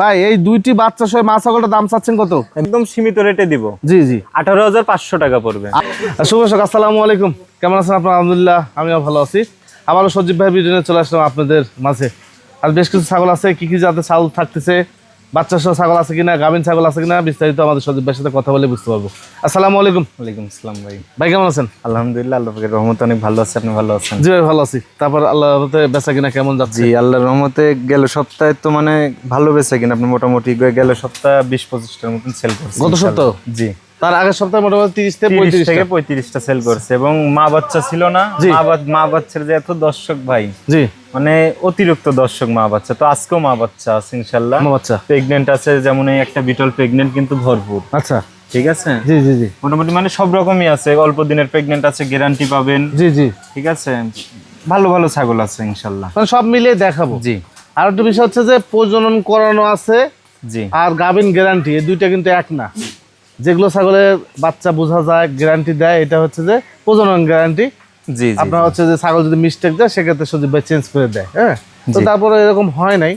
ভাই এই দুইটি বাচ্চা সহ মা ছাগলটার দাম চাচ্ছেন কত? একদম সীমিত রেটে দিব। জি জি। আঠারো হাজার পাঁচশো টাকা পড়বে। শুভ সকাল আসসালামু আলাইকুম। কেমন আছেন আপনার? আলহামদুলিল্লাহ আমিও ভালো আছি। আবারও সজীব ভাই ভিডিও চলে আসলাম আপনাদের মাঝে। আর বেশ কিছু ছাগল আছে কি কি জাতের ছাগল থাকতেছে বাচ্চা সহ ছাগল আছে কিনা গাভিন ছাগল আছে কিনা বিস্তারিত আমাদের সজীবের সাথে কথা বলে বুঝতে পারব। আসসালামু আলাইকুম। ওয়ালাইকুম আসসালাম ভাই। ভাই কেমন আছেন? আলহামদুলিল্লাহ আল্লাহ পাকের রহমতে অনেক ভালো আছে আপনি ভালো আছেন? জি ভাই ভালো আছি। তারপর আল্লাহ বেচা কিনা কেমন যাচ্ছে? জি আল্লাহর রহমতে গেল সপ্তাহে তো মানে ভালো বেচা কিনা আপনি মোটামুটি গেল সপ্তাহে বিশ পঁচিশটার মতন সেল করছেন গত সপ্তাহ? জি। তার আগের সপ্তাহে মোটামুটি তিরিশ থেকে পঁয়ত্রিশ থেকে পঁয়ত্রিশটা সেল করছে এবং মা বাচ্চা ছিল না। মা বাচ্চার যে এত দর্শক ভাই জি। মানে অতিরিক্ত দর্শক মা বাচ্চা। তো আজকেও মা বাচ্চা আছে ইনশাল্লাহ। আমার বাচ্চা। প্রেগনেন্ট আছে যেমন এই একটা বিটল প্রেগনেন্ট কিন্তু ভরপুর। আচ্ছা। ঠিক আছে? জি জি জি। মোটামুটি মানে সব রকমই আছে অল্প দিনের প্রেগনেন্ট আছে গ্যারান্টি পাবেন। জি জি। ঠিক আছে? ভালো ভালো ছাগল আছে ইনশাল্লাহ। সব মিলিয়ে দেখাবো। জি। আর একটা বিষয় হচ্ছে যে প্রজনন করানো আছে জি। আর গাভিন গ্যারান্টি এই দুইটা কিন্তু এক না। যেগুলো ছাগলের বাচ্চা বোঝা যায় গ্যারান্টি দেয় এটা হচ্ছে যে প্রজনন গ্যারান্টি জি আপনার হচ্ছে যে ছাগল যদি মিস্টেক দেয় সেক্ষেত্রে সজীব ভাই চেঞ্জ করে দেয় হ্যাঁ? তো তারপরে এরকম হয় নাই।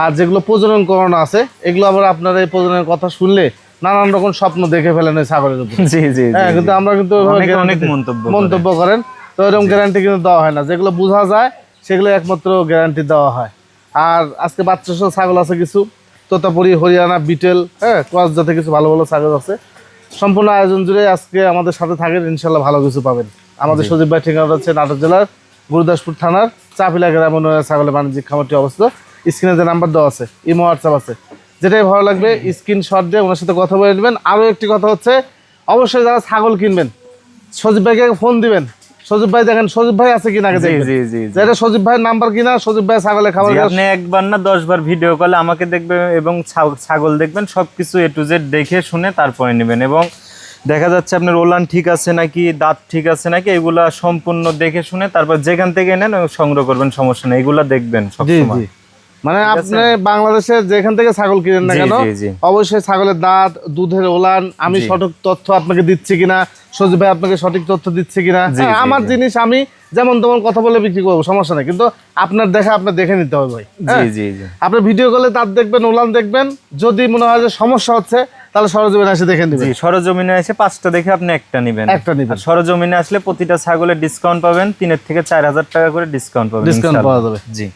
আর যেগুলো প্রজনন করানো আছে এগুলো আবার আপনার এই প্রজননের কথা শুনলে নানান রকম স্বপ্ন দেখে ফেলেন ওই ছাগলের উপর। জি জি হ্যাঁ কিন্তু আমরা কিন্তু অনেক মন্তব্য মন্তব্য করেন। তো এরকম গ্যারান্টি কিন্তু দেওয়া হয় না। যেগুলো বোঝা যায় সেগুলো একমাত্র গ্যারান্টি দেওয়া হয়। আর আজকে বাচ্চা ছাগল আছে কিছু? তোতাপুরি হরিয়ানা বিটেল হ্যাঁ ক্রস জাতে কিছু ভালো ভালো ছাগল আছে। সম্পূর্ণ আয়োজন জুড়ে আজকে আমাদের সাথে থাকেন ইনশাল্লাহ ভালো কিছু পাবেন। আমাদের সজীব ভাই ঠিকানা হচ্ছে নাটোর জেলার গুরুদাসপুর থানার চাপিলা গ্রাম ছাগলের বাণিজ্যিক খামারটি অবস্থিত। স্ক্রিনে যে নাম্বার দেওয়া আছে ইমো হোয়াটসঅ্যাপ আছে। যেটাই ভালো লাগবে স্ক্রিন শট দিয়ে ওনার সাথে কথা বলে নেবেন। আরও একটি কথা হচ্ছে অবশ্যই যারা ছাগল কিনবেন সজীব ভাইকে ফোন দিবেন। সজীব ভাই দেখেন সজীব ভাই আছে কিনা জি জি জি জি। যেটা সজীব ভাইয়ের নাম্বার কিনা সজীব ভাই ছাগলে খাবার আপনি একবার না দশ বার ভিডিও কলে আমাকে দেখবেন এবং ছাগল দেখবেন সবকিছু এ টু জেড দেখে শুনে তারপরে নেবেন। এবং দেখা যাচ্ছে আপনার ওলান ঠিক আছে নাকি দাঁত ঠিক আছে নাকি এগুলা সম্পূর্ণ দেখে শুনে তারপর যেখান থেকে নেন সংগ্রহ করবেন সমস্যা নেই। এগুলা দেখবেন সবসময়। মানে আপনি বাংলাদেশের যেখান থেকে ছাগল কিনেন না কেন। অবশ্যই ছাগলের দাঁত দুধের ওলান আমি সঠিক তথ্য আপনাকে দিচ্ছি কিনা সজীব ভাই আপনাকে সঠিক তথ্য দিচ্ছে কিনা হ্যাঁ, আমার জিনিস আমি যেমন তেমন কথা বলে বিক্রি করব সমস্যা নেই কিন্তু আপনার দেখা আপনার দেখে নিতে হবে ভাই হ্যাঁ? আপনি ভিডিও কলে দাঁত দেখবেন ওলান দেখবেন যদি মনে হয় যে সমস্যা হচ্ছে তাহলে সরজমিনে এসে দেখে নেবেন সরজমিনে এসে পাঁচটা দেখে আপনি একটা নেবেন একটা নিবেন। সরজমিনে আসলে প্রতিটা ছাগলের ডিসকাউন্ট পাবেন তিনের থেকে চার হাজার টাকা করে ডিসকাউন্ট পাবেন ইনশাআল্লাহ। পাওয়া যাবে। জি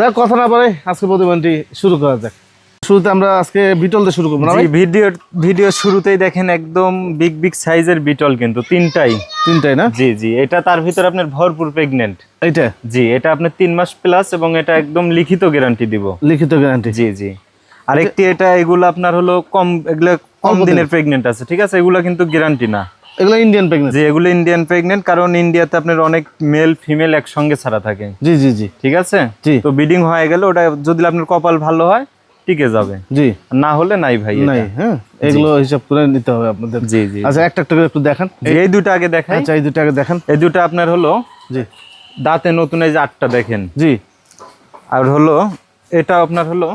যাক, কথা না পারে আজকে প্রতিবেদনটি শুরু করা যাক। শুরুতে আমরা আজকে বিটল দিয়ে শুরু করব না ভিডিও ভিডিও শুরুতেই দেখেন একদম বিগ বিগ সাইজের বিটল কিন্তু তিনটাই। তিনটাই না? জি জি এটা তার ভিতরে আপনার ভরপুর প্রেগনেন্ট এইটা? জি এটা আপনার তিন মাস প্লাস এবং এটা একদম লিখিত গ্যারান্টি দিব। লিখিত গ্যারান্টি জি জি। আরেকটি এটা এগুলো আপনার হলো কম এগুলো কম দিনের। প্রেগনেন্ট আছে ঠিক আছে? এগুলো কিন্তু গ্যারান্টি না। এগুলো ইন্ডিয়ান প্রেগনেন্সি যে এগুলো ইন্ডিয়ান প্রেগনেন্ট কারণ ইন্ডিয়াতে আপনার অনেক মেল ফিমেল একসঙ্গে ছাড়া থাকে। জি জি জি। ঠিক আছে? জি। তো বিডিং হয়ে গেলে ওটা যদি আপনার কপাল ভালো হয় টিকে যাবে। জি। না হলে নাই ভাই নাই হ্যাঁ? এগুলো হিসাব করে নিতে হবে আপনাদের। জি জি আচ্ছা একটা একটা করে একটু দেখান। জি, এই দুটো আগে দেখাই। আচ্ছা এই দুটো আগে দেখান। এই দুটো আপনার হলো জি। দাঁতে নতুন এই যে আটটা দেখেন। জি। আর হলো এটা আপনার হলো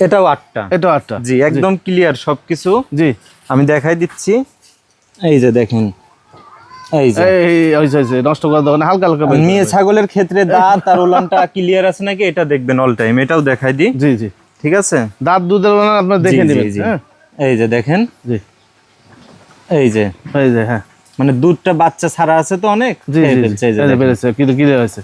এটাও আটটা। এটাও আটটা। জি একদম ক্লিয়ার সবকিছু। জি। আমি দেখাই দিচ্ছি। এই যে দেখেন। এই যে। এই যে- নষ্ট করা দোকানে হালকা হালকা মেয়ে ছাগলের ক্ষেত্রে দাঁত আর ওলানটা ক্লিয়ার আছে নাকি? এটা দেখবেন অল টাইম এটাও দেখাই দিই। জি জি। ঠিক আছে? দাঁত দুধের বানান আপনার দেখে নেবেন হ্যাঁ? এই যে দেখেন। জি। এই যে। এই যে হ্যাঁ। মানে দুধটা বাচ্চা ছাড়া আছে তো অনেক? জি জি। বেড়েছে কিন্তু হয়েছে।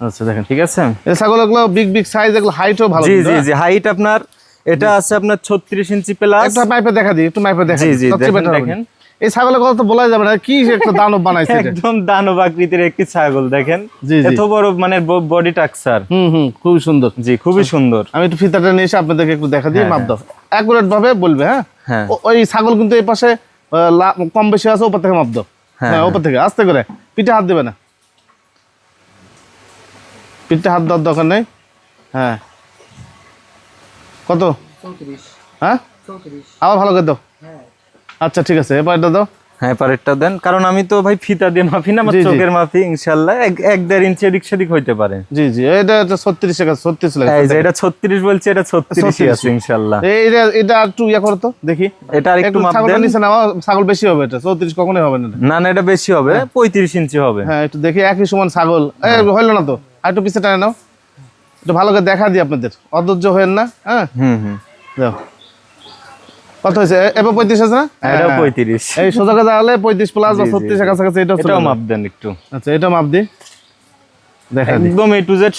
আচ্ছা দেখেন ঠিক আছে? এই ছাগলগুলো বিগ বিগ সাইজ এগুলো হাইটও ভালো জি জি হ্যাঁ? জি হাইট আপনার এটা আছে আপনার ছত্রিশ ইঞ্চি প্লাস একটু মাইপে দেখা দিই একটু মাইপে দেখা জি, জি। দেখেন। এই ছাগলের কথা তো বলাই যাবে না কি একটা দানব বানাইছে একদম দানব আকৃতির একটি ছাগল দেখেন? জি, জি। এত বড় মানে বডি টাকসার হুম হুম খুবই সুন্দর। জি খুবই সুন্দর। আমি একটু ফিতাটা নিয়ে এসে আপনাদেরকে একটু দেখা দিয়ে হ্যাঁ, মাপ দাও। অ্যাকুরেট ভাবে বলবে হ্যাঁ? হ্যাঁ। ওই ছাগল কিন্তু এই পাশে কম বেশি আছে ওপর থেকে মাপ দাও। হ্যাঁ, হ্যাঁ ওপর থেকে আস্তে করে। পিঠে হাত দেবে না। পিঠে হাত দেওয়ার দরকার নেই। হ্যাঁ। কত? হ্যাঁ? আবার ভালো করে দাও। আচ্ছা ঠিক আছে এবারটা দাও। হ্যাঁ পারেরটা দেন। কারণ আমি তো ভাই ফিতা দিয়ে মাপি না আমার। চোখের ইনশাল্লাহ। এক দেড় ইঞ্চি এদিক সেদিক হইতে পারে। জি জি এটা ছত্রিশ ছত্রিশ লাগে। এই যে এটা ছত্রিশ বলছে এটা ছত্রিশই 36 আছে ইনশাল্লাহ। এটা এটা একটু ইয়া করো তো দেখি। এটা আর একটু মাপ দেন। নিচে নাও ছাগল বেশি হবে এটা চৌত্রিশ কখনোই হবে না। না না এটা বেশি হবে পঁয়ত্রিশ ইঞ্চি হবে। হ্যাঁ একটু দেখি একই সমান ছাগল। এ হইল না তো আর একটু পিছে টানে নাও। একটু ভালো করে দেখা দিই আপনাদের। অধৈর্য হয়েন না হ্যাঁ। হুম হুম। যাও। কত হয়েছে? এ- এবার পঁয়ত্রিশ আছে না? এটাও হ্যাঁ। পঁয়ত্রিশ। এই সোজা হলে পঁয়ত্রিশ প্লাস বা ছত্রিশের কাছাকাছি এটা এটাও মাপ দেন একটু। আচ্ছা এটা মাপ দিই। একদম এ টু জেড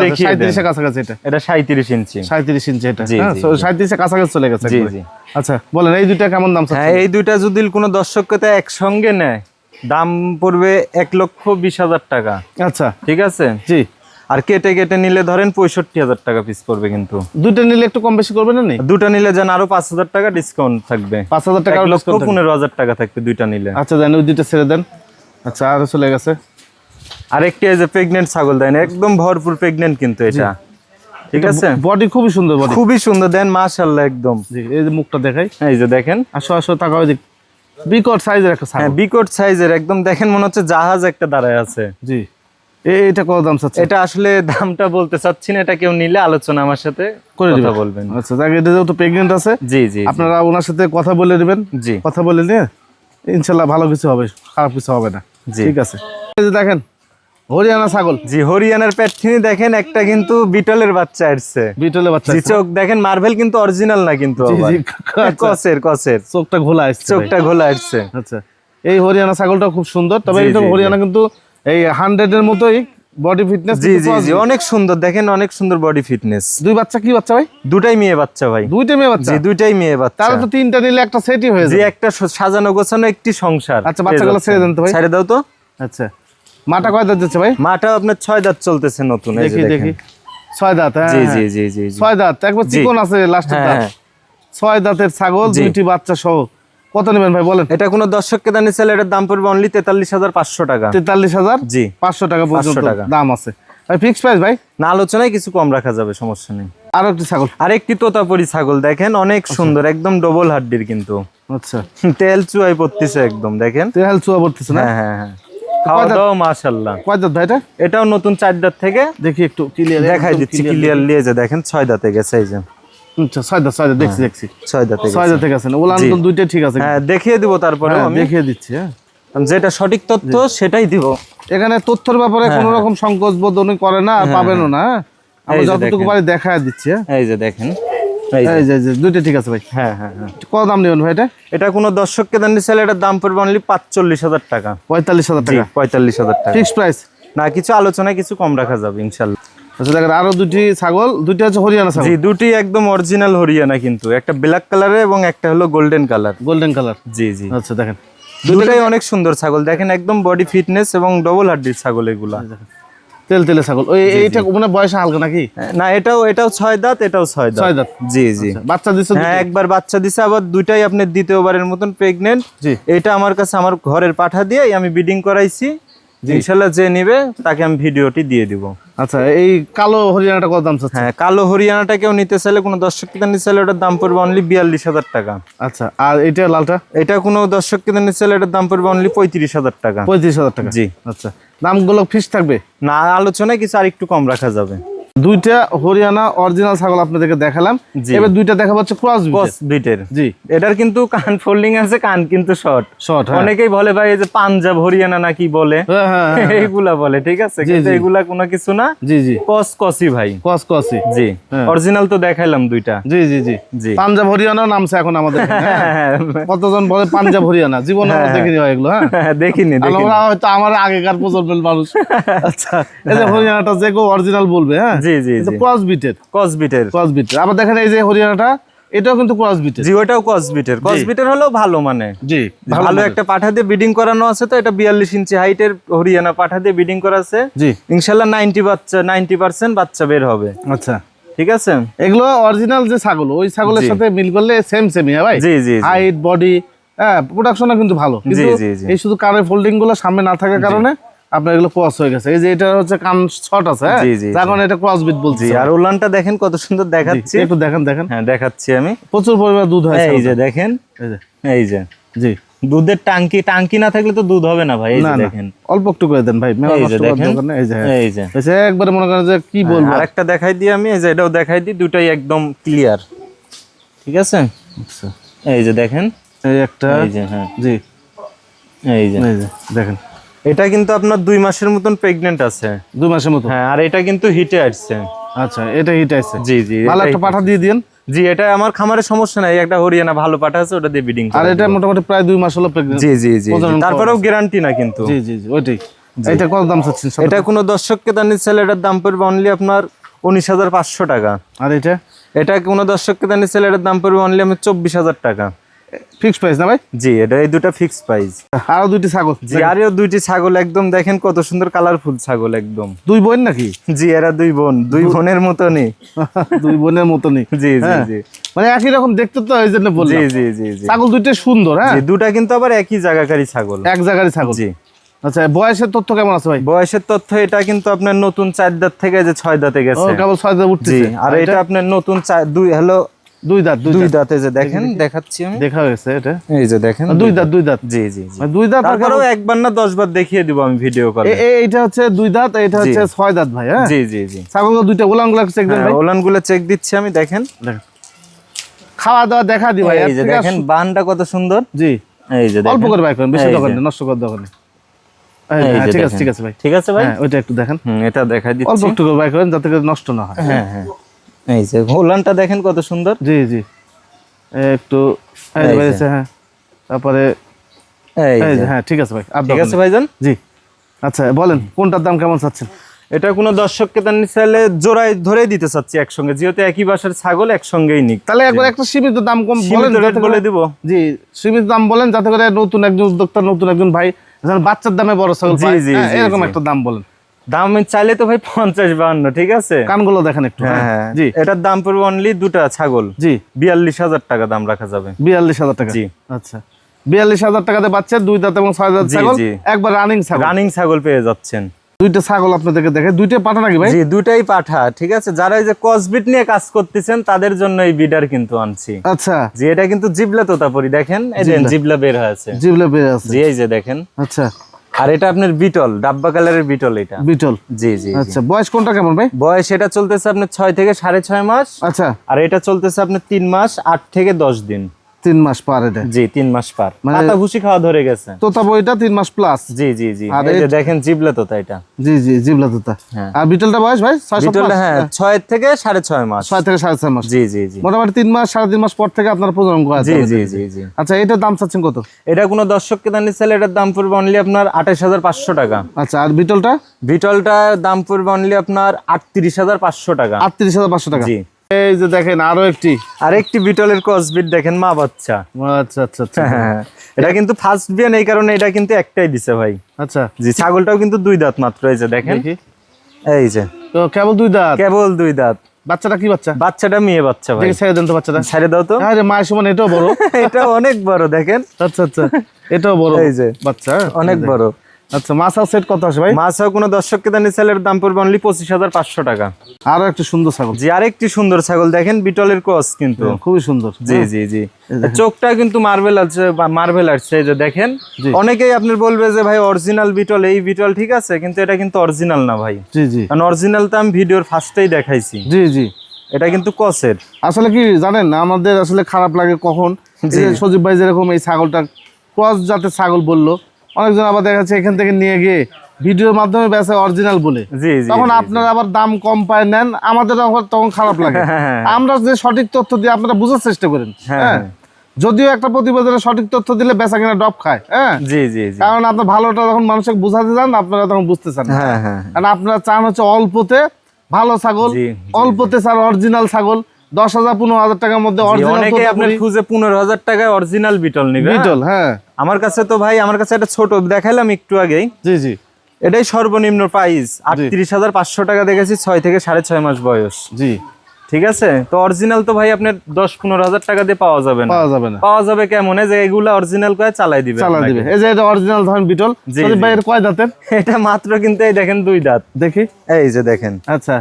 দেখিয়ে সাঁত্রিশের কাছাকাছি এটা। এটা সাঁত্রিশ ইঞ্চি। সাঁত্রিশ ইঞ্চি এটা। হ্যাঁ। সাঁত্রিশের কাছাকাছি চলে গেছে জি, জি। আচ্ছা বলেন এই দুইটা কেমন দাম হ্যাঁ এই দুইটা যদি কোনো দর্শক কথা একসঙ্গে নেয় দাম পড়বে এক লক্ষ বিশ হাজার টাকা। আচ্ছা। ঠিক আছে? জি। আর কেটে কেটে নিলে ধরেন পঁয়ষট্টি হাজার টাকা পিস পড়বে কিন্তু। দুইটা নিলে একটু কম বেশি করবেন না দুটা নিলে যেন আরও পাঁচ হাজার টাকা ডিসকাউন্ট থাকবে। পাঁচ হাজার টাকা লক্ষ পনেরো হাজার টাকা থাকবে দুইটা নিলে। আচ্ছা দেন ওই দুইটা ছেড়ে দেন। আচ্ছা আরও চলে গেছে। আরেকটি এই যে প্রেগনেন্ট ছাগল দেন একদম ভরপুর প্রেগনেন্ট কিন্তু এটা। ঠিক আছে? বডি খুবই সুন্দর বডি খুবই সুন্দর দেন মাশাল্লাহ একদম। এই যে মুখটা দেখাই। এই যে দেখেন। আসো আসো দিক বিকট সাইজের একটা হ্যাঁ বিকট সাইজের একদম দেখেন মনে হচ্ছে জাহাজ একটা দাঁড়ায় আছে। জি। এটা কত দাম চাচ্ছে এটা আসলে দামটা বলতে চাচ্ছি না এটা কেউ নিলে আলোচনা আমার সাথে করে কথা বলবেন। আচ্ছা যেহেতু প্রেগনেন্ট আছে জি জি আপনারা ওনার সাথে কথা বলে নেবেন জি। কথা বলে নিয়ে ইনশাল্লাহ ভালো কিছু হবে খারাপ কিছু হবে না। জি। ঠিক আছে। দেখেন হরিয়ানা ছাগল। জি হরিয়ানার প্যাটখিনি দেখেন একটা কিন্তু বিটলের বাচ্চা আসছে। বিটলে বাচ্চা জি চোখ দেখেন মার্বেল কিন্তু অরিজিনাল না কিন্তু। আচ্ছা। কসের কসের। চোখটা ঘোলা আসছে চোখটা ঘোলা আসছে। আচ্ছা এই হরিয়ানা ছাগলটা খুব সুন্দর তবে। হরিয়ানা কিন্তু এই হান্ড্রেড এর মতোই বডি ফিটনেস জি জি জি অনেক সুন্দর দেখেন অনেক সুন্দর বডি ফিটনেস দুই বাচ্চা কি বাচ্চা ভাই? দুটাই মেয়ে বাচ্চা ভাই। দুইটা মেয়ে বাচ্চা? জি দুটাই মেয়ে বাচ্চা। তাহলে তো তিনটা নিলে একটা সেটই হয়ে যায় জি একটা সাজানো গোছানো একটি সংসার। আচ্ছা, বাচ্চাগুলো ছেড়ে দেন তো ভাই। ছেড়ে দাও তো। আচ্ছা মাটা কয় দাঁত দিচ্ছে ভাই? মাটা আপনার ছয় দাঁত চলতেছে নতুন এই যে দেখি দেখি। ছয় দাঁত হ্যাঁ জি হ্যাঁ। জি জি জি জি। ছয় দাঁত একবার চিকন আছে লাস্টের হ্যাঁ, দাঁত। হ্যাঁ। ছয় দাঁতের ছাগল। দুইটি বাচ্চা সহ। কত নেবেন ভাই বলেন। এটা কোনো দর্শককে দানি চাইলে এটার দাম পড়বে অনলি তেতাল্লিশ হাজার পাঁচশো টাকা। তেতাল্লিশ হাজার জি। পাঁচশো টাকা পর্যন্ত টাকা। দাম আছে। ভাই ফিক্স প্রাইস ভাই? না আলোচনায় কিছু কম রাখা যাবে সমস্যা নেই। আরও একটি ছাগল। আরেকটি তোতাপুরি ছাগল দেখেন অনেক সুন্দর একদম ডবল হাড্ডির কিন্তু। আচ্ছা। তেল চুয়াই পড়তেছে একদম দেখেন। তেহাল চুয়া পড়তেছে না? হ্যাঁ হ্যাঁ হ্যাঁ। খাওয়া দাওয়া মাশাল্লাহ কয় দাঁত ভাই এটাও নতুন চার দাঁত থেকে দেখি একটু ক্লিয়ার দেখাই দিচ্ছি ক্লিয়ার লিয়ে যে দেখেন ছয় দাঁতে গেছে এই যে। দেখছি দেখছি। থেকে আছে। দুইটাই ঠিক আছে। হ্যাঁ দেখিয়ে দিব তারপরে হ্যাঁ, দেখিয়ে দিচ্ছি হ্যাঁ। যেটা সঠিক তথ্য সেটাই দিব। এখানে তথ্যের ব্যাপারে কোনো রকম সংকোচ বোধ উনি করে না পাবেনও না যতটুকু। পারি দেখায় দিচ্ছি এই যে দেখেন। এই যে। দুইটা ঠিক আছে ভাই। হ্যাঁ হ্যাঁ হ্যাঁ। কত দাম নেবেন ভাই এটা? এটা কোনো দর্শককে দেন চাইলে এটার দাম পড়বে অনলি পাঁচচল্লিশ হাজার টাকা। পঁয়তাল্লিশ হাজার টাকা। পঁয়তাল্লিশ হাজার টাকা। প্রাইস না কিছু আলোচনায় কিছু কম রাখা যাবে ইনশাল্লাহ। আচ্ছা দেখেন আরও দুটি ছাগল দুইটা হচ্ছে হরিয়ানা ছাগল। জি দুটি একদম অরিজিনাল হরিয়ানা কিন্তু। একটা ব্ল্যাক এবং একটা হলো গোল্ডেন কালার গোল্ডেন কালার জি জি। আচ্ছা দেখেন। দুটাই অনেক সুন্দর ছাগল। দেখেন একদম বডি ফিটনেস এবং ডবল হাড্ডির ছাগল এগুলা। তেল তেলে ছাগল। ওই এইটা মানে বয়স হালকা নাকি? না এটাও এটাও ছয় দাঁত এটাও ছয় দাঁত। ছয় দাঁত। জি জি। বাচ্চা দিচ্ছে হ্যাঁ একবার বাচ্চা দিছে আবার দুইটাই আপনি দ্বিতীয়বারের মতন প্রেগনেন্ট জি। এটা আমার কাছে আমার ঘরের পাঠা দিয়ে আমি বিডিং করাইছি। ইনশাল্লাহ যে নিবে তাকে আমি ভিডিওটি দিয়ে দিব। আচ্ছা এই কালো হরিয়ানাটা কত দাম হ্যাঁ কালো হরিয়ানাটা কেউ নিতে চাইলে কোনো দর্শক কিনে নিতে চাইলে ওটার দাম পড়বে অনলি বিয়াল্লিশ হাজার টাকা। আচ্ছা আর এটা লালটা? এটা কোনো দর্শক কিনে নিতে চাইলে এটার দাম পড়বে অনলি পঁয়ত্রিশ হাজার টাকা। পঁয়ত্রিশ হাজার টাকা। জি। আচ্ছা দামগুলো ফিক্স থাকবে? না আলোচনায় কিছু আর একটু কম রাখা যাবে। দুইটা হরিয়ানা অরিজিনাল ছাগল আপনাদেরকে দেখালাম। এবার দুইটা দেখা পাচ্ছে ক্রস বিটের জি। এটার কিন্তু কান ফোল্ডিং আছে কান কিন্তু শর্ট শর্ট হ্যাঁ। অনেকেই বলে ভাই এই যে পাঞ্জাব হরিয়ানা নাকি বলে? হ্যাঁ হ্যাঁ। এইগুলা বলে ঠিক আছে? কিন্তু এগুলা কোনো কিছু না। জি জি। কস কসি ভাই। কস কসি জি। অরিজিনাল তো দেখাইলাম দুইটা। জি জি জি। জি। পাঞ্জাব হরিয়ানাও নামছে এখন আমাদের। কতজন বলে পাঞ্জাব হরিয়ানা? জীবনে দেখিনি হয় এগুলো হ্যাঁ। দেখিনি দেখিনি। হয়তো আমার আগেকার প্রজন্মের মানুষ। আচ্ছা। এই যে হরিয়ানাটা যে কেউ অরিজিনাল বলবে হ্যাঁ। জি জি ক্রস বিটের কস বিটের ক্রস বিটের আবার দেখেন এই যে হরিয়ানাটা এটাও কিন্তু ক্রস বিটের জি ওটাও কস বিটের কস বিটের হলেও ভালো মানে। জি ভালো একটা পাঠা দিয়ে বিডিং করানো আছে তো এটা বিয়াল্লিশ ইঞ্চি হাইটের হরিয়ানা পাঠা দিয়ে বিডিং করা আছে। জি। ইনশাল্লাহ নাইনটি বাচ্চা নাইনটি পার্সেন্ট বাচ্চা বের হবে। আচ্ছা। ঠিক আছে? এগুলো অরিজিনাল যে ছাগল ওই ছাগলের সাথে মিল করলে সেম সেমই হ্যাঁ ভাই? জি জি। হাইট বডি হ্যাঁ প্রোডাকশনও কিন্তু ভালো। কিন্তু। এই শুধু কানের ফোল্ডিংগুলো সামনে না থাকার কারণে আপনার এগুলো ক্রস হয়ে গেছে। এই যে এটা হচ্ছে কান শর্ট আছে হ্যাঁ? জি, জি, যার এটা ক্রস বিট বলছি আর ওলানটা দেখেন কত সুন্দর দেখাচ্ছে। একটু দেখেন দেখেন। হ্যাঁ দেখাচ্ছি আমি। প্রচুর পরিমাণে দুধ হয় এই যে দেখেন এই যে। এই যে। জি। দুধের টাঙ্কি টাঙ্কি না থাকলে তো দুধ হবে না ভাই এই যে দেখেন। অল্প একটু করে দেন ভাই মেলা নষ্ট করার দেখেন। এই যে হ্যাঁ। এই যে। এই যে একবারে মনে করেন যে কি বলব। আর একটা দেখাই দিই আমি এই যে এটাও দেখাই দিই দুটাই একদম ক্লিয়ার ঠিক আছে? আচ্ছা। এই যে দেখেন। এই একটা। এই যে হ্যাঁ। জি। এই যে। এই যে দেখেন। এটা কিন্তু আপনার দুই মাসের মতন প্রেগনেন্ট আছে। দুই মাসের মতো হ্যাঁ আর এটা কিন্তু হিটে আসছে। আচ্ছা এটা হিটে আসছে? জি জি ভালো একটা পাঠা দিয়ে দিন জি এটা আমার খামারের সমস্যা নাই একটা হরিয়ানা ভালো পাঠা আছে ওটা দিয়ে বিডিং আর এটা মোটামুটি প্রায় দুই মাস হলো pregnant। জি জি জি তারপরেও গ্যারান্টি না কিন্তু। জি জি জি ওইটাই। এটা কত দাম চাচ্ছেন? এটা কোনো দর্শককে দান নিচ্ছিল এটার দাম পড়বে অনলি আপনার উনিশ হাজার পাঁচশো টাকা। আর এটা? এটা কোনো দর্শককে দান নিচ্ছিল এটার দাম পড়বে অনলি আমি চব্বিশ হাজার টাকা। ফিক্স প্রাইস না ভাই? জি এটা এই দুটা ফিক্স প্রাইস আরও দুইটি ছাগল। জি দুইটি ছাগল একদম দেখেন কত সুন্দর কালারফুল ছাগল একদম। দুই বোন নাকি? জি এরা দুই বোন দুই বোনের মতনই। দুই বোনের মতনই। জি জি হ্যাঁ। জি। মানে একই রকম দেখতে তো এই জন্য বললাম। জি জি জি ছাগল দুইটা সুন্দর হ্যাঁ? জি দুটা কিন্তু আবার একই জায়গাকারী ছাগল। এক জায়গারই ছাগল। জি। আচ্ছা বয়সের তথ্য কেমন আছে ভাই? বয়সের তথ্য এটা কিন্তু আপনার নতুন চার দাঁত থেকে যে ছয় দাঁতে গেছে। কেবল ছয় দাঁত জি আর এটা আপনার নতুন দুই হ্যালো দুই দাঁত দুই দাঁত। দাঁতে যে দেখেন দেখাচ্ছি আমি। দেখা হয়েছে এটা। এই যে দেখেন দুই দাঁত দুই দাঁত। জি জি মানে দুই দাঁত তারপরেও একবার না দশ বার দেখিয়ে দিব আমি ভিডিও এ- এইটা হচ্ছে দুই দাঁত এটা হচ্ছে ছয় দাঁত ভাই হ্যাঁ? জি জি জি। দুইটা চেক দেন ভাই। চেক দিচ্ছি আমি দেখেন। খাওয়া দাওয়া দেখা দি ভাই এই যে দেখেন বানটা কত সুন্দর। জি। এই যে অল্প করে বাই করেন বেশি দোকান নষ্ট করে দোকান। এই, এই হ্যাঁ, ঠিক আছে ঠিক আছে ভাই। ঠিক আছে ভাই? হ্যাঁ ওইটা একটু দেখেন। এটা দেখাই অল্প দিচ্ছি। একটু করে বাই করেন যাতে নষ্ট না হয়। হ্যাঁ হ্যাঁ। এই যে ওলানটা দেখেন কত সুন্দর। জি জি। একটু হ্যাঁ। তারপরে এই হ্যাঁ ঠিক আছে ভাই ঠিক আছে ভাইজান? জি। আচ্ছা বলেন কোনটার দাম কেমন চাচ্ছেন? এটা কোনো দর্শককে তার চাইলে জোড়ায় ধরে দিতে চাচ্ছি একসঙ্গে যেহেতু একই বাসার ছাগল একসঙ্গেই নিক। তাহলে একবার একটা সীমিত দাম কম বলেন বলে দিব। জি সীমিত দাম বলেন যাতে করে নতুন একজন উদ্যোক্তা নতুন একজন ভাই বাচ্চার দামে বড় ছাগল জি, জি, হ্যাঁ, এরকম একটা দাম বলেন। দাম চাইলে তো ভাই পঞ্চাশ বাহান্ন ঠিক আছে? কানগুলো দেখেন একটু হ্যাঁ হ্যাঁ। হ্যাঁ। জি। এটার দাম পড়বে অনলি দুটা ছাগল। জি। বিয়াল্লিশ হাজার টাকা দাম রাখা যাবে। বিয়াল্লিশ হাজার টাকা। জি। আচ্ছা। বিয়াল্লিশ হাজার টাকাতে দুই দাঁত এবং ছয় দাঁত ছাগল একবার রানিং ছাগল। রানিং ছাগল পেয়ে যাচ্ছেন। দুইটা ছাগল আপনাদেরকে দেখে দুইটা পাঠা নাকি ভাই? জি দুটাই পাঠা ঠিক আছে? যারা এই যে কসবিট নিয়ে কাজ করতেছেন তাদের জন্য এই বিডার কিন্তু আনছি। আচ্ছা। জি এটা কিন্তু জিবলা তোতাপুরি দেখেন? এই যে জিবলা বের হয়েছে। জিবলে পেয়ে আছে জি এই যে দেখেন। আচ্ছা। আর এটা আপনার বিটল ডাব্বা কালারের বিটল এটা। বিটল? জি জি। আচ্ছা বয়স কোনটা কেমন ভাই? বয়স এটা চলতেছে আপনার ছয় থেকে সাড়ে ছয় মাস। আচ্ছা। আর এটা চলতেছে আপনার তিন মাস আট থেকে দশ দিন। তিন মাস পার এটা জি তিন মাস পার। মানে- পাতা ভুসি খাওয়া ধরে গেছে। তোতা বইটা তিন মাস প্লাস জি জি জি। আর এই যে দেখেন জিবলা তোতা এটা। জি জি জিবলা তোতা। হ্যাঁ। আর বিটলটা বয়স ভাই? ছয় সাত বিটল মাস? হ্যাঁ ছয় থেকে সাড়ে ছয় মাস। ছয় থেকে সাড়ে ছয় মাস। জি জি জি। মোটামুটি তিন মাস সাড়ে তিন মাস পর থেকে আপনার প্রজনন করা জি জি জি জি। আচ্ছা এটার দাম চাচ্ছেন কত? এটা কোনো দর্শককে দান চাইলে এটার দাম পড়বে অনলি আপনার আঠাশ হাজার পাঁচশো টাকা। আচ্ছা আর বিটলটা? বিটলটার দাম পড়বে অনলি আপনার আটত্রিশ হাজার পাঁচশো টাকা। আটত্রিশ হাজার পাঁচশো টাকা। জি। এই যে দেখেন আরও একটি। আরেকটি বিটলের দেখেন মা বাচ্চা। আচ্ছা আচ্ছা আচ্ছা। হ্যাঁ এটা কিন্তু ফার্স্ট বিয়ান এই কারণে এটা কিন্তু একটাই দিছে ভাই। আচ্ছা। জি ছাগলটাও কিন্তু দুই দাঁত মাত্র এই যে দেখেন। এই যে। তো কেবল দুই দাঁত? কেবল দুই দাঁত। বাচ্চাটা কি বাচ্চা? বাচ্চাটা মেয়ে বাচ্চা ভাই। ছেড়ে দেন তো বাচ্চাটা। ছেড়ে দাও তো। আরে মায়ের সমান এটাও বড়। এটা অনেক বড় দেখেন। আচ্ছা আচ্ছা। এটাও বড় এই যে। বাচ্চা হ্যাঁ? অনেক বড়। আচ্ছা মাছাও সেট কত আসে ভাই? মাছও কোনো দর্শককে দানি সেলের দাম পড়বে অনলি পঁচিশ হাজার পাঁচশো টাকা। আরও একটু সুন্দর ছাগল। জি আরেকটি সুন্দর ছাগল। দেখেন বিটলের ক্রস কিন্তু। খুবই সুন্দর। জি জি জি। চোখটা কিন্তু মার্বেল আছে মার্বেল আসছে যে দেখেন। অনেকেই আপনার বলবে যে ভাই অরিজিনাল বিটল এই বিটল ঠিক আছে কিন্তু এটা কিন্তু অরিজিনাল না ভাই। জি জি। কারণ অরিজিনাল তো আমি ভিডিওর ফার্স্টেই দেখাইছি। জি জি। এটা কিন্তু কসের আসলে কি জানেন আমাদের আসলে খারাপ লাগে কখন? যে সজীব ভাই যেরকম এই ছাগলটা ক্রস জাতের ছাগল বলল অনেকজন আবার দেখা যাচ্ছে এখান থেকে নিয়ে গিয়ে ভিডিওর মাধ্যমে বেচে অরিজিনাল বলে। তখন আপনারা আবার দাম কম পায় নেন আমাদের তখন খারাপ লাগে। হ্যাঁ, আমরা যে সঠিক তথ্য দিয়ে আপনারা বোঝার চেষ্টা করেন হ্যাঁ, হ্যাঁ? যদিও একটা প্রতিবেদনে সঠিক তথ্য দিলে বেচা কিনা ডব খায় হ্যাঁ? জি জি জি। কারণ আপনার ভালোটা যখন মানুষকে বোঝাতে যান আপনারা তখন বুঝতে চান হ্যাঁ হ্যাঁ কারণ আপনারা চান হচ্ছে অল্পতে ভালো ছাগল অল্পতে চান অরিজিনাল ছাগল দশ হাজার পনেরো হাজার টাকার মধ্যে অনেকে আপনার খুঁজে পনেরো হাজার টাকায় অরিজিনাল বিটল নিবে হ্যাঁ? বিটল হ্যাঁ। আমার কাছে তো ভাই আমার কাছে একটা ছোট দেখাইলাম একটু আগেই। জি জি। এটাই সর্বনিম্ন প্রাইস আটত্রিশ হাজার পাঁচশো টাকা দেখেছি ছয় থেকে সাড়ে ছয় মাস বয়স। জি। ঠিক আছে? তো অরিজিনাল তো ভাই আপনার দশ পনেরো হাজার টাকা দিয়ে পাওয়া যাবে না। পাওয়া যাবে না। পাওয়া যাবে কেমন? এই যে এগুলা অরিজিনাল করে চালাই দিবে চালা আপনাকে। দিবে। এই যে এটা অরিজিনাল ধরেন বিটল। ভাই এর কয় দাঁতের? এটা মাত্র কিন্তু এই দেখেন দুই দাঁত। দেখি। এই যে দেখেন। আচ্ছা।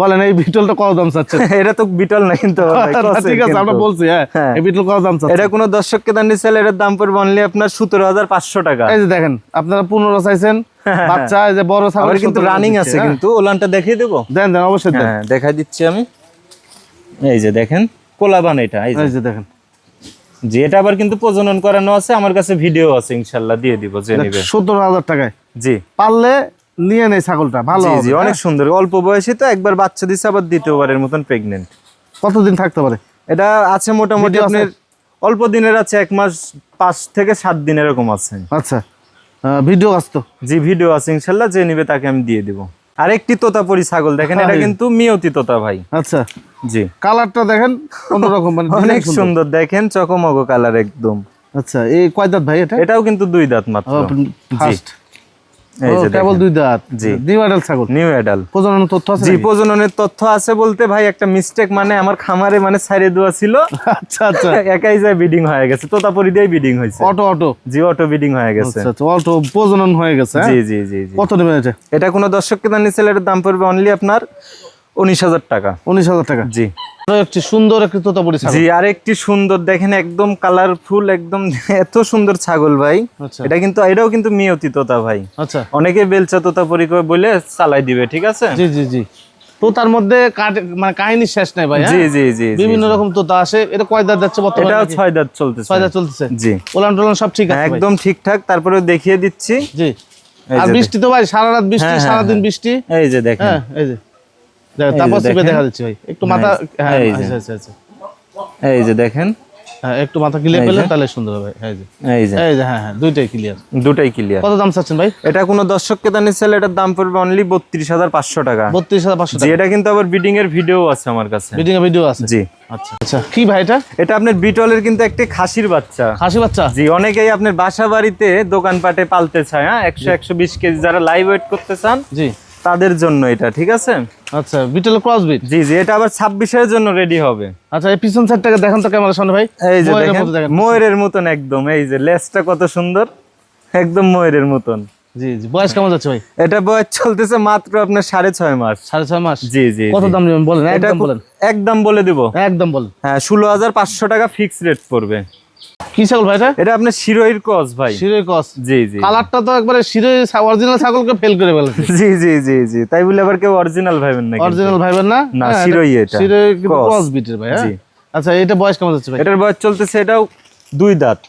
বলেন এই বিটলটা কত দাম চাচ্ছেন? এটা তো বিটল না কিন্তু ঠিক আছে আমরা বলছি হ্যাঁ হ্যাঁ। এই বিটল কত দাম চাচ্ছেন? এটা কোনো দর্শককে দান দিচ্ছিল এটার দাম পড়বে অনলি আপনার সতেরো হাজার পাঁচশো টাকা। এই যে দেখেন আপনারা পনেরো চাইছেন বাচ্চা এই যে বড় ছাগল কিন্তু রানিং আছে হ্যাঁ। কিন্তু ওলানটা দেখিয়ে দেবো? দেন দেন অবশ্যই দেন। হ্যাঁ দেখাই দিচ্ছি আমি। এই যে দেখেন কোলাবান এটা এই যে। যে দেখেন। জি এটা আবার কিন্তু প্রজনন করানো আছে আমার কাছে ভিডিও আছে ইনশাল্লাহ দিয়ে দিব যে নিবে। সত্তর হাজার টাকায়। জি। পারলে নিয়ে নেই ছাগলটা ভালো জি অনেক হ্যাঁ? সুন্দর। অল্প বয়সে তো একবার বাচ্চা দিচ্ছে আবার দ্বিতীয়বারের মতন প্রেগনেন্ট কতদিন থাকতে পারে? এটা আছে মোটামুটি আপনার অল্প দিনের আছে এক মাস পাঁচ থেকে সাত দিন এরকম আছে। আচ্ছা ভিডিও আসতো জি ভিডিও আছে ইনশাল্লাহ যে নিবে তাকে আমি দিয়ে দিব। আরেকটি তোতাপুরি ছাগল দেখেন এটা কিন্তু মিয়তি তোতা ভাই। আচ্ছা। জি। কালারটা দেখেন অন্যরকম মানে অনেক সুন্দর। দেখেন চকমক কালার একদম। আচ্ছা এই কয় দাঁত ভাই এটা? এটাও কিন্তু দুই দাঁত মাত্র। ফার্স্ট কেবল দুই দাঁত। জি। নিউ অ্যাডাল ছাগল। নিউ এডাল প্রজনন তথ্য আছে জি প্রজননের তথ্য আছে বলতে ভাই একটা মিস্টেক মানে আমার খামারে মানে সাইডে দেওয়া ছিল। আচ্ছা আচ্ছা। একাই যায় বিডিং হয়ে গেছে। তোতাপুরি দিয়েই বিডিং হয়েছে। Auto auto. জি অটো বিডিং হয়ে গেছে। আচ্ছা অটো প্রজনন হয়ে গেছে হ্যাঁ? জি জি জি জি। কত নেবেন এটা? এটা কোনো দর্শককে দান এটার দাম পড়বে অনলি আপনার উনিশ হাজার টাকা। উনিশ হাজার টাকা। জি। একটি সুন্দর একটি তোতাপুরি জি আর একটি সুন্দর দেখেন একদম কালারফুল একদম এত সুন্দর ছাগল ভাই। আচ্ছা। এটা কিন্তু এটাও কিন্তু মিয়তি তোতা ভাই। আচ্ছা। অনেকে বেলচা তোতা বলে চালাই দিবে ঠিক আছে? জি জি জি। তোতার মধ্যে মানে কাহিনী শেষ নাই ভাই হ্যাঁ? জি জি জি। বিভিন্ন রকম তোতা আসে এটা কয় দাঁত যাচ্ছে বর্তমানে নাকি? ছয় দাঁত চলতেছে। ছয় দাঁত চলতেছে? জি। ওলান টোলান সব ঠিক আছে একদম ঠিকঠাক তারপরে দেখিয়ে দিচ্ছি। জি। আর বৃষ্টি তো ভাই সারা রাত বৃষ্টি হ্যাঁ, হ্যাঁ, সারাদিন বৃষ্টি। এই যে দেখেন। এই যে। তারপর যে দেখা যাচ্ছে ভাই। একটু মাথা হ্যাঁ। আচ্ছা আচ্ছা আচ্ছা। এই যে দেখেন। হ্যাঁ একটু মাথা ক্লিয়ার পেলে তাহলে সুন্দর হবে এই যে। এই যে। হ্যাঁ হ্যাঁ দুইটাই ক্লিয়ার দুটাই ক্লিয়ার কত দাম চাচ্ছেন ভাই? এটা কোনো দর্শককে দানি চাইলে এটার দাম পড়বে অনলি বত্রিশ হাজার পাঁচশো টাকা। বত্রিশ হাজার পাঁচশো টাকা। এটা কিন্তু আবার বিডিং এর ভিডিও আছে আমার কাছে। ভিডিও আছে? জি। আচ্ছা আচ্ছা। কি ভাই এটা? এটা আপনার বিটলের কিন্তু একটি খাসির বাচ্চা। খাসি বাচ্চা? জি অনেকেই আপনার বাসা বাড়িতে দোকানপাটে পালতে চায় হ্যাঁ? একশো একশো বিশ কেজি যারা লাইভ ওয়েট করতে চান জি। তাদের জন্য এটা ঠিক আছে? আচ্ছা বিটেল ক্রস বিট জি জি এটা আবার ছাব্বিশের জন্য রেডি হবে। আচ্ছা এই পিছন সাইডটাকে দেখেন তো ক্যামেরার সামনে ভাই। এই যে দেখেন ময়ূরের মতন একদম এই যে লেজটা কত সুন্দর একদম ময়ূরের মতন। জি জি বয়স কেমন যাচ্ছে ভাই? এটা বয়স চলতেছে মাত্র আপনার সাড়ে ছয় মাস। সাড়ে ছয় মাস? জি জি কত দাম নেবেন বলেন একদম বলেন। একদম বলে দিব। একদম বলেন। হ্যাঁ ষোলো হাজার পাঁচশো টাকা ফিক্স রেট পড়বে। কি ছাগল ভাই এটা? এটা আপনার শিরোহির ভাই। শিরোই ক্রস জি জি। কালারটা তো একবারে শিরোই অরিজিনাল ছাগলকে ফেল করে ফেলেছে। জি জি জি জি। তাই বলে আবার কেউ অরিজিনাল ভাবেন না অরিজিনাল ভাইবেন না? না, হ্যাঁ, এটা। শিরোই ক্রস বিটের ভাই হ্যাঁ? জি। আচ্ছা এটা বয়স কেমন ভাই? এটার বয়স চলতেছে এটাও দুই দাঁত।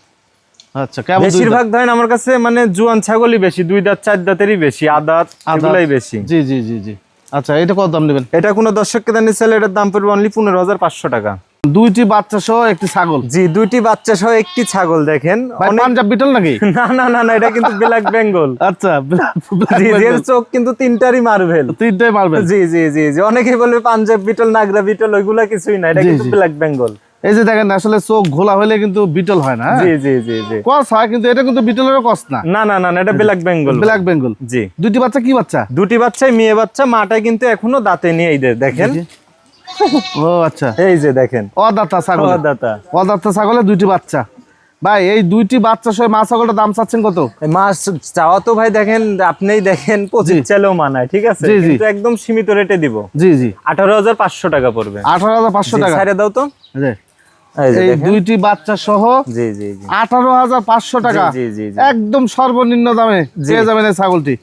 আচ্ছা কেমন বেশিরভাগ ধরেন আমার কাছে মানে জুয়ান ছাগলই বেশি দুই দাঁত চার দাঁতেরই বেশি আদাত আদাত। এগুলাই বেশি। জি জি জি জি। আচ্ছা এটা কত দাম নেবেন? এটা কোনো দর্শককে দানি চাইলে এটার দাম পড়বে অনলি পনেরো হাজার পাঁচশো টাকা। দুইটি বাচ্চা সহ একটি ছাগল? জি দুইটি বাচ্চা সহ একটি ছাগল দেখেন। পাঞ্জাব বিটল নাকি? না না না না এটা কিন্তু ব্ল্যাক বেঙ্গল। আচ্ছা এর চোখ কিন্তু তিনটারই মার্বেল তিনটাই মারবেন জি জি জি জি অনেকেই বলবে পাঞ্জাব বিটল নাগরা বিটল ওইগুলা কিছুই না এটা কিন্তু ব্ল্যাক বেঙ্গল। এই যে দেখেন আসলে চোখ ঘোলা হলে কিন্তু বিটল হয় না হ্যাঁ? জি জি জি জি। কস হয় কিন্তু এটা কিন্তু বিটলের কস না। না না না এটা ব্ল্যাক বেঙ্গল। ব্ল্যাক বেঙ্গল। জি। দুইটি বাচ্চা কি বাচ্চা? দুটি বাচ্চাই মেয়ে বাচ্চা মাটা কিন্তু এখনও দাঁতে নিয়ে এই দেখেন। ও আচ্ছা। এই যে দেখেন। অদাতা ছাগল। ও অদাতা ছাগলের দুইটি বাচ্চা। ভাই এই দুইটি বাচ্চা সহ মা ছাগলটার দাম চাচ্ছেন কত? মাছ চাওয়া তো ভাই দেখেন আপনিই দেখেন পঁচিশ চালেও মানায় ঠিক আছে? জি, জি। কিন্তু একদম সীমিত রেটে দিব। জি জি। আঠারো হাজার পাঁচশো টাকা পড়বে। আঠারো হাজার পাঁচশো টাকা। ছাড়ে দাও তো। এই। দুইটি বাচ্চা সহ আঠারো হাজার পাঁচশো টাকা। একদম সর্বনিম্ন দামে পেয়ে যাবেন এই ছাগলটি।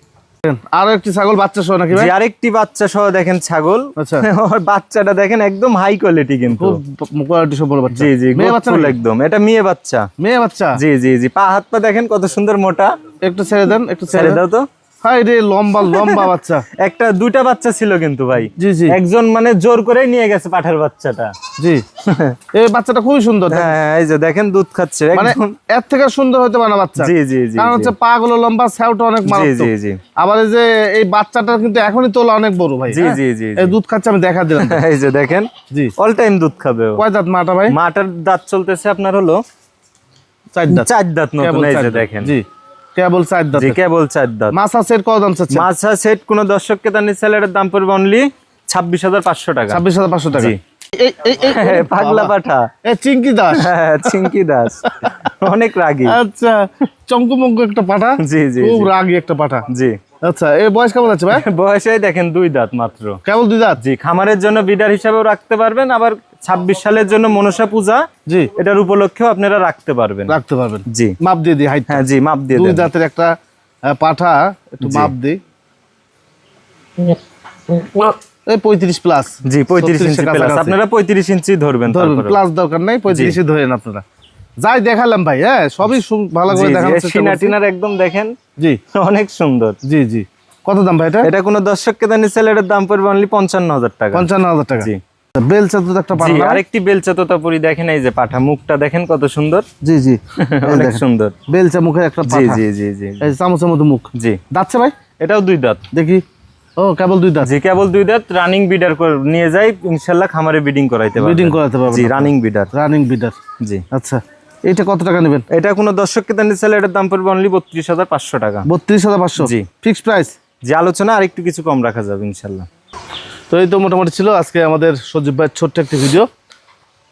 আরও একটি ছাগল বাচ্চা সহ নাকি ভাই? আরেকটি বাচ্চা সহ দেখেন ছাগল। আচ্ছা। ওর বাচ্চাটা দেখেন একদম হাই কোয়ালিটি কিন্তু। খুব কোয়ালিটি সম্পন্ন বাচ্চা। জি জি মেয়ে বাচ্চা একদম। এটা মেয়ে বাচ্চা। মেয়ে বাচ্চা? জি জি জি। পা হাত পা দেখেন কত সুন্দর মোটা। একটু ছেড়ে দেন একটু ছেড়ে দাও তো। হাই রে লম্বা লম্বা বাচ্চা। একটা দুইটা বাচ্চা ছিল কিন্তু ভাই। জি জি। একজন মানে জোর করে নিয়ে গেছে পাঠার বাচ্চাটা। জি। এই বাচ্চাটা খুবই সুন্দর হ্যাঁ এই যে দেখেন দুধ খাচ্ছে। মানে এর থেকে সুন্দর হতে পারে বাচ্চা। জি জি জি কারণ হচ্ছে পা গুলো লম্বা স্যাউটা অনেক মারাত্মক। জি জি। আবার এই যে এই বাচ্চাটা কিন্তু এখনই তোলা অনেক বড় ভাই জি হ্যাঁ? জি জি এই দুধ খাচ্ছে আমি দেখা দিলাম। এই যে দেখেন জি। অল টাইম দুধ খাবে। কয় দাঁত মাটা ভাই? মাটার দাঁত চলতেছে আপনার হলো চার দাঁত। চার দাঁত নতুন এই যে। দেখেন। জি। কেবল চার দাঁত কেবল চার দাঁত। মাছা সেট কত দাম চাচ্ছে মাছা সেট কোন দর্শককে তার স্যালারের দাম পড়বে অনলি ছাব্বিশ হাজার পাঁচশো টাকা। ছাব্বিশ হাজার পাঁচশো টাকা। পাগলা পাঠা। চিঙ্কি দাস। হ্যাঁ, চিঙ্কি দাস। অনেক রাগী। আচ্ছা চঙ্কু মঙ্কু একটা পাঠা। জি জি খুব জি। রাগী একটা পাঠা। জি। আচ্ছা এই বয়স কেমন আছে ভাই? বয়সে দেখেন দুই দাঁত মাত্র। কেবল দুই দাঁত? জি খামারের জন্য বিডার হিসাবেও রাখতে পারবেন আবার ছাব্বিশ সালের জন্য মনসা পূজা জি। এটার উপলক্ষেও আপনারা রাখতে পারবেন। রাখতে পারবেন। জি। মাপ দিয়ে দিই হাইট হ্যাঁ জি মাপ দিয়ে দুই দাঁতের একটা পাঠা একটু মাপ দিই। এই পঁয়ত্রিশ প্লাস জি পঁয়ত্রিশ ইঞ্চি প্লাস আপনারা পঁয়ত্রিশ ইঞ্চি ধরবেন ধরবেন প্লাস দরকার নাই পঁয়ত্রিশে ধরেন আপনারা। যাই দেখালাম ভাই হ্যাঁ সবই ভালো করে সিনা টিনার একদম দেখেন জি। অনেক সুন্দর। জি জি। কত দাম ভাই এটা? এটা কোনো দর্শককে জানি চাইলে এটার দাম পড়বে অনলি পঞ্চান্ন হাজার টাকা। পঞ্চান্ন হাজার টাকা। জি। বেলচা একটা পাঠা আরেকটি বেলচা তোতাপুরি দেখেন এই যে পাঠা মুখটা দেখেন কত সুন্দর। জি জি। অনেক সুন্দর। বেলচা মুখে একটা জি জি জি জি। এই চামচের মতো মুখ। জি। ভাই? এটাও দুই দাঁত। দেখি। ও কেবল দুই দাঁত। জি কেবল দুই দাঁত রানিং বিডার নিয়ে যাই খামারে বিডিং করাইতে পারবে। করাতে জি রানিং বিডার রানিং বিডার জি। আচ্ছা। এইটা কত টাকা নেবেন? এটা কোনো দর্শককে জানি চাইলে এটার দাম পড়বে অনলি বত্রিশ হাজার পাঁচশো টাকা। বত্রিশ হাজার পাঁচশো? জি। ফিক্সড প্রাইস যে আলোচনা আর একটু কিছু কম রাখা যাবে ইনশাল্লাহ তো এই তো মোটামুটি ছিল আজকে আমাদের সজীব ভাইয়ের ছোট্ট একটি ভিডিও।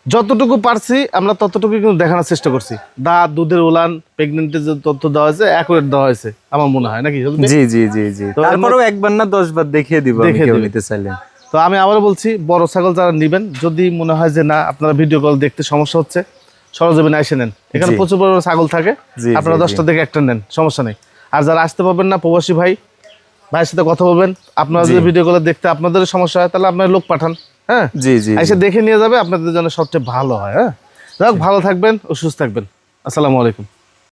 যতটুকু পারছি আমরা ততটুকু কিন্তু দেখানোর চেষ্টা করছি। দাঁত দুধের উলান প্রেগনেন্টের যে তথ্য দেওয়া হয়েছে অ্যাকুরেট দেওয়া হয়েছে আমার মনে হয় নাকি জি জি জি জি। তারপরেও একবার না দশ বার দেখিয়ে দিব আমি দেখিয়ে নিতে চাইলে। তো আমি আবারও বলছি বড় ছাগল যারা নেবেন যদি মনে হয় যে না আপনারা ভিডিও কল দেখতে সমস্যা হচ্ছে সরজমিনে এসে নেন। এখানে প্রচুর পরিমাণে ছাগল থাকে। আপনারা দশটা থেকে একটা নেন সমস্যা নেই। আর যারা আসতে পারবেন না প্রবাসী ভাই ভাইয়ের সাথে কথা বলবেন। আপনারা যদি ভিডিও কলে দেখতে আপনাদের সমস্যা হয় তাহলে আপনার লোক পাঠান হ্যাঁ? জি জি এসে দেখে নিয়ে যাবে আপনাদের জন্য সবচেয়ে ভালো হয় হ্যাঁ? যাক ভালো থাকবেন ও সুস্থ থাকবেন। আসসালামু আলাইকুম।